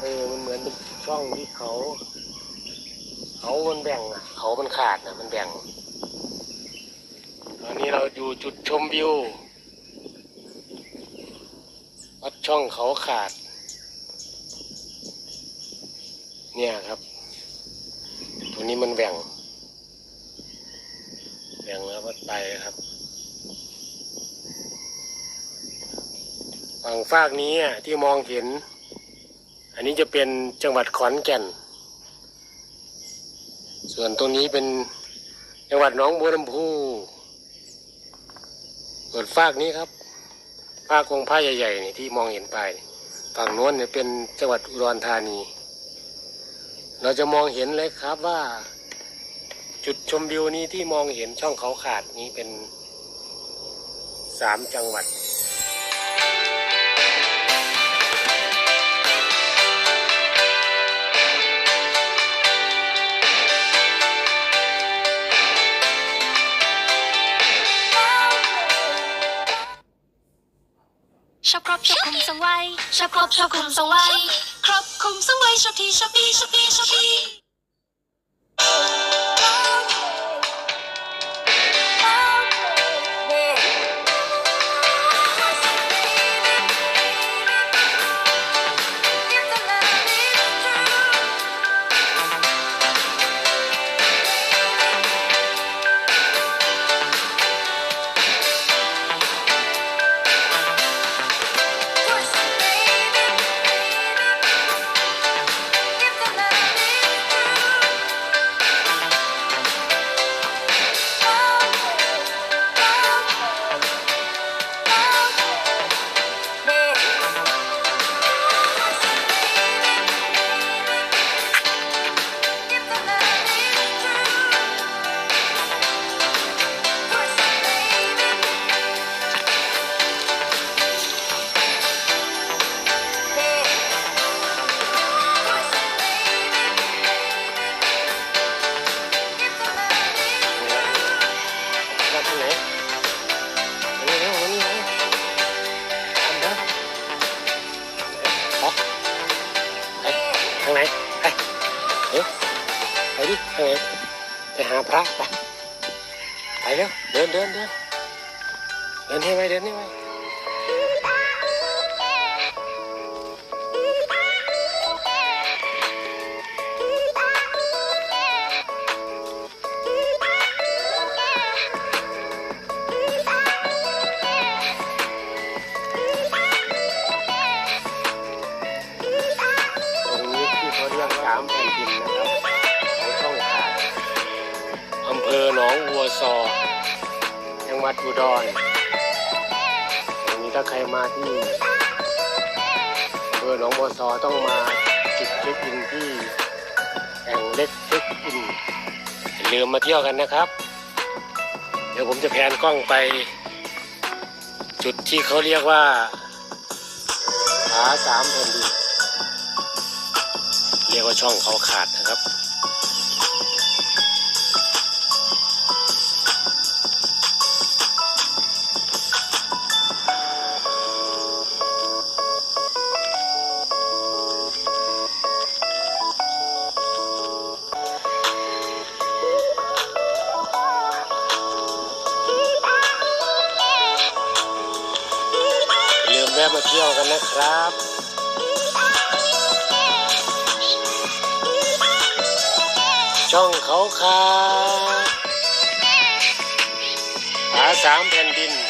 เออมันเหมือนช่องที่เขาเขามันแบ่งอะเขามันขาดอะมันแบ่ง ตอนนี้เราอยู่จุดชมวิววัดช่องเขาขาด เนี่ยครับตรงนี้มันแบ่ง แบ่งแล้วก็ไปครับฝั่งฟากนี้อะที่มองเห็น อันนี้จะเป็นจังหวัดขอนแก่น ส่วนตรงนี้เป็นจังหวัดหนองบัวลำพูส่วนฟากนี้ครับฟากองผ้าใหญ่ๆนี่ที่มองเห็นไปฝั่งโน้นเนี่ยเป็นจังหวัดอุดรธานี เราจะมองเห็นเลยครับว่า จุดชมวิวนี้ที่มองเห็นช่องเขาขาดนี้เป็นสามจังหวัด ชอบครอบชอบคุมสังไว้ชอบครอบชอบคุมสังไว้ครอบคุมสังไว้ชอบทีชอบดีชอบดีชอบดี ทางไหน ไปเร็วไปดิทางไหนไปหาพระไปไปเร็วเดินเดินเดินเดินให้ไวเดินให้ไว อหนองวัวซอจังหวัดอุดรตรงนี้ถ้าใครมาที่อำเภอหนองบัวซอต้องมาจุดเช็คอินที่แห่งเล็กเช็คอินลืมมาเที่ยวกันนะครับ เดี๋ยวผมจะแพนกล้องไป จุดที่เขาเรียกว่าผาสามแผ่นดินเรียกว่าช่องเขาขาดนะครับะมาเที่ยวกันนะครับช่องเขาคาหาสามแผ่นดิน